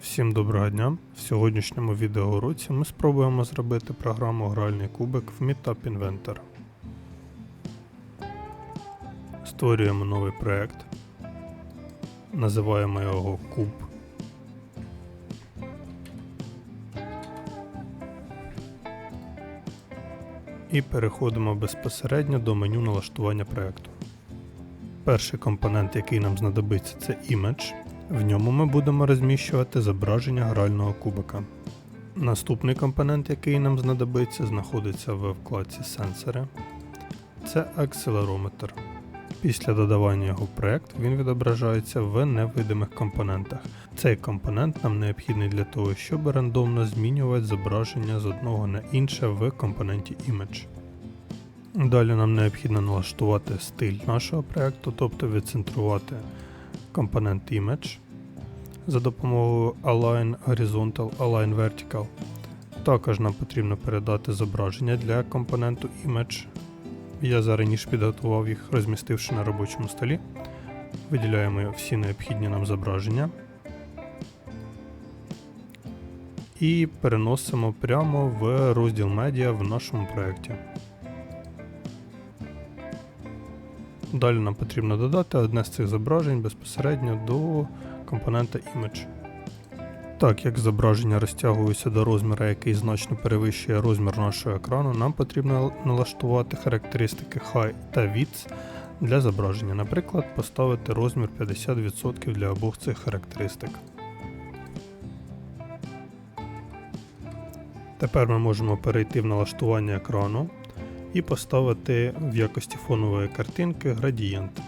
Всім доброго дня! В сьогоднішньому відеоуроці ми спробуємо зробити програму Гральний кубик в Meetup Inventor. Створюємо новий проект. Називаємо його Куб. І переходимо безпосередньо до меню налаштування проекту. Перший компонент, який нам знадобиться, це Image. В ньому ми будемо розміщувати зображення грального кубика. Наступний компонент, який нам знадобиться, знаходиться в вкладці Сенсори. Це акселерометр. Після додавання його в проект він відображається в невидимих компонентах. Цей компонент нам необхідний для того, щоб рандомно змінювати зображення з одного на інше в компоненті Image. Далі нам необхідно налаштувати стиль нашого проекту, тобто відцентрувати компонент Image за допомогою Align Horizontal, Align Vertical. Також нам потрібно передати зображення для компоненту Image. Я зараніше підготував їх, розмістивши на робочому столі. Виділяємо всі необхідні нам зображення. І переносимо прямо в розділ медіа в нашому проєкті. Далі нам потрібно додати одне з цих зображень безпосередньо до компонента Image. Так як зображення розтягується до розміру, який значно перевищує розмір нашого екрану, нам потрібно налаштувати характеристики High та Width для зображення. Наприклад, поставити розмір 50% для обох цих характеристик. Тепер ми можемо перейти в налаштування екрану і поставити в якості фонової картинки градієнт.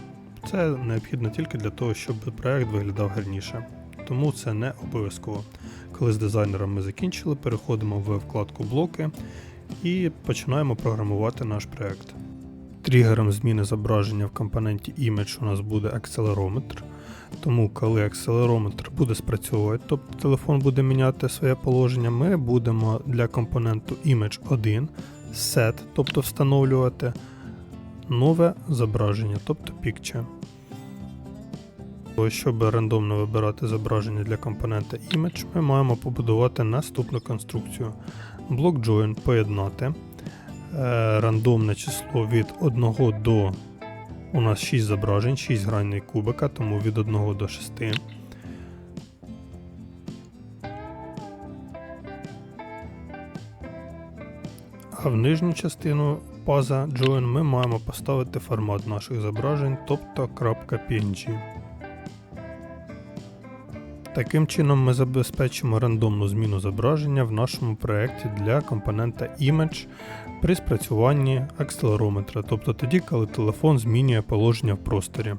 Це необхідно тільки для того, щоб проект виглядав гарніше. Тому це не обов'язково. Коли з дизайнером ми закінчили, переходимо в вкладку блоки і починаємо програмувати наш проект. Тригером зміни зображення в компоненті Image у нас буде акселерометр. Тому, коли акселерометр буде спрацьовувати, тобто телефон буде міняти своє положення, ми будемо для компоненту Image 1 set, тобто встановлювати нове зображення, тобто Picture. Щоб рандомно вибирати зображення для компонента Image, ми маємо побудувати наступну конструкцію. Блок Join поєднати рандомне число від 1 до у нас 6 зображень, 6 граней кубика, тому від 1 до 6. А в нижню частину паза Join ми маємо поставити формат наших зображень, тобто .png. Таким чином ми забезпечимо рандомну зміну зображення в нашому проєкті для компонента Image при спрацюванні акселерометра, тобто тоді, коли телефон змінює положення в просторі.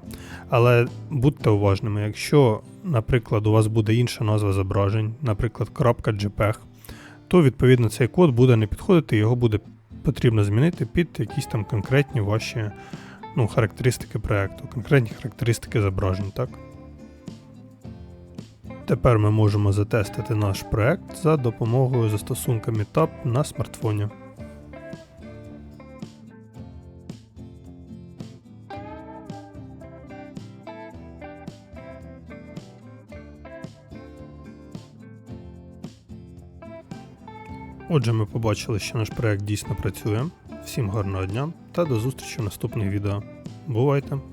Але будьте уважними, якщо, наприклад, у вас буде інша назва зображень, наприклад, .jpeg, то відповідно цей код буде не підходити, його буде потрібно змінити під якісь там конкретні ваші ну, характеристики проєкту, конкретні характеристики зображень. так? Тепер ми можемо затестити наш проект за допомогою застосунка Meetup на смартфоні. Отже, ми побачили, що наш проект дійсно працює. Всім гарного дня та до зустрічі в наступних відео. Бувайте!